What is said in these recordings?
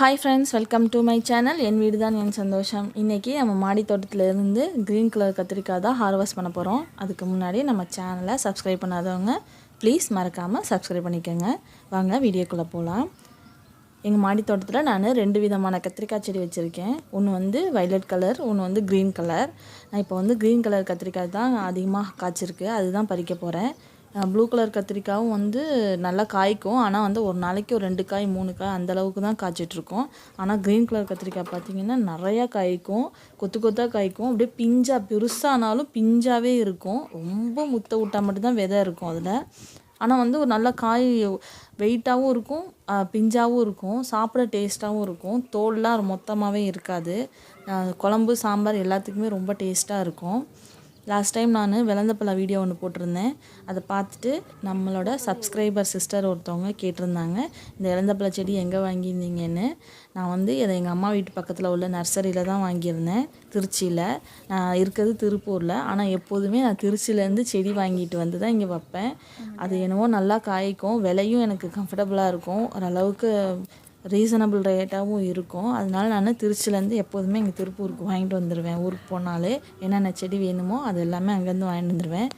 Hi friends welcome to my channel என் வீடு தான் என் சந்தோஷம். இன்றைக்கி நம்ம மாடி தோட்டத்துல இருந்து க்ரீன் கலர் கத்திரிக்காய் தான் ஹார்வெஸ்ட் பண்ண போகிறோம் அதுக்கு முன்னாடி நம்ம சேனலை சப்ஸ்கிரைப் பண்ணாதவங்க ப்ளீஸ் மறக்காமல் சப்ஸ்கிரைப் பண்ணிக்கோங்க. வாங்க வீடியோக்குள்ளே போகலாம் எங்கள் மாடி தோட்டத்தில் நான் ரெண்டு விதமான கத்திரிக்காய் செடி வச்சுருக்கேன். ஒன்று வந்து வைலட் கலர் ஒன்று வந்து க்ரீன் கலர் நான் இப்போ வந்து க்ரீன் கலர் கத்திரிக்காய் தான் அதிகமாக காய்ச்சிருக்கு. அதுதான் பறிக்க போகிறேன் ப்ளூ கலர் கத்திரிக்காயும் வந்து நல்லா காய்க்கும். ஆனால் வந்து ஒரு நாளைக்கு ஒரு ரெண்டு காய் மூணு காய் அந்த அளவுக்கு தான் காய்ச்சிட்ருக்கோம். ஆனால் க்ரீன் கலர் கத்திரிக்காய் பார்த்திங்கன்னா நிறையா காய்க்கும். கொத்து கொத்தாக காய்க்கும். அப்படியே பிஞ்சா பெருசானாலும் பிஞ்சாவே இருக்கும். ரொம்ப முத்த விட்டால் மட்டும்தான் விதை இருக்கும் அதில். ஆனால் வந்து ஒரு நல்ல காய் வெயிட்டாகவும் இருக்கும் பிஞ்சாகவும் இருக்கும் சாப்பிட டேஸ்ட்டாகவும் இருக்கும். தோல்லாம் மொத்தமாகவே இருக்காது. குழம்பு சாம்பார் எல்லாத்துக்குமே ரொம்ப டேஸ்ட்டாக இருக்கும். லாஸ்ட் டைம் நான் விளந்தப்பழ வீடியோ ஒன்று போட்டிருந்தேன். அதை பார்த்துட்டு நம்மளோட சப்ஸ்கிரைபர் சிஸ்டர் ஒருத்தவங்க கேட்டிருந்தாங்க. இந்த இளந்தப்பழ செடி எங்கே வாங்கியிருந்தீங்கன்னு. நான் வந்து இதை எங்கள் அம்மா வீட்டு பக்கத்தில் உள்ள நர்சரியில் தான் வாங்கியிருந்தேன். திருச்சியில். நான் இருக்கிறது திருப்பூரில். ஆனால் எப்போதுமே நான் திருச்சியிலேருந்து செடி வாங்கிட்டு வந்து தான் இங்கே வைப்பேன். அது என்னவோ நல்லா காய்க்கும். விலையும் எனக்கு கம்ஃபர்டபுளாக இருக்கும். ஓரளவுக்கு ரீசனபிள் ரேட்டாகவும் இருக்கும். அதனால நான் திருச்சிலேருந்து எப்போதுமே இங்கே திருப்பூருக்கு வாங்கிட்டு வந்துடுவேன் ஊருக்கு போனாலே என்னென்ன செடி வேணுமோ அது எல்லாமே அங்கேருந்து வாங்கிட்டு வந்துடுவேன்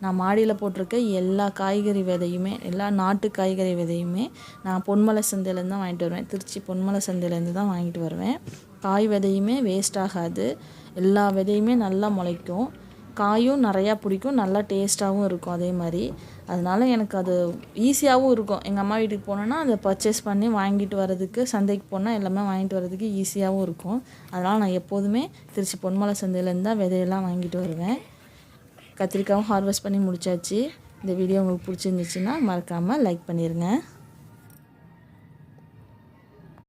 நான் மாடியில் போட்டிருக்க எல்லா காய்கறி விதையுமே எல்லா நாட்டு காய்கறி விதையுமே நான் பொன்மலை சந்தையிலேருந்து தான் வாங்கிட்டு வருவேன். திருச்சி பொன்மலை சந்தையிலேருந்து தான் வாங்கிட்டு வருவேன். காய் விதையுமே வேஸ்ட் ஆகாது. எல்லா விதையுமே நல்லா முளைக்கும். காயும் நிறையா பிடிக்கும் நல்லா டேஸ்ட்டாகவும் இருக்கும் அதே மாதிரி. அதனால எனக்கு அது ஈஸியாகவும் இருக்கும். எங்கள் அம்மா வீட்டுக்கு போனோன்னா அதை பர்ச்சேஸ் பண்ணி வாங்கிட்டு வரதுக்கு சந்தைக்கு போனால் எல்லாமே வாங்கிட்டு வரதுக்கு ஈஸியாகவும் இருக்கும். அதனால் நான் எப்போதுமே திருச்சி பொன்மலை சந்தையிலேருந்து தான் விதையெல்லாம் வாங்கிட்டு வருவேன். கத்திரிக்காயும் ஹார்வெஸ்ட் பண்ணி முடிச்சாச்சு. இந்த வீடியோ உங்களுக்கு பிடிச்சிருந்துச்சுன்னா மறக்காமல் லைக் பண்ணிடுங்க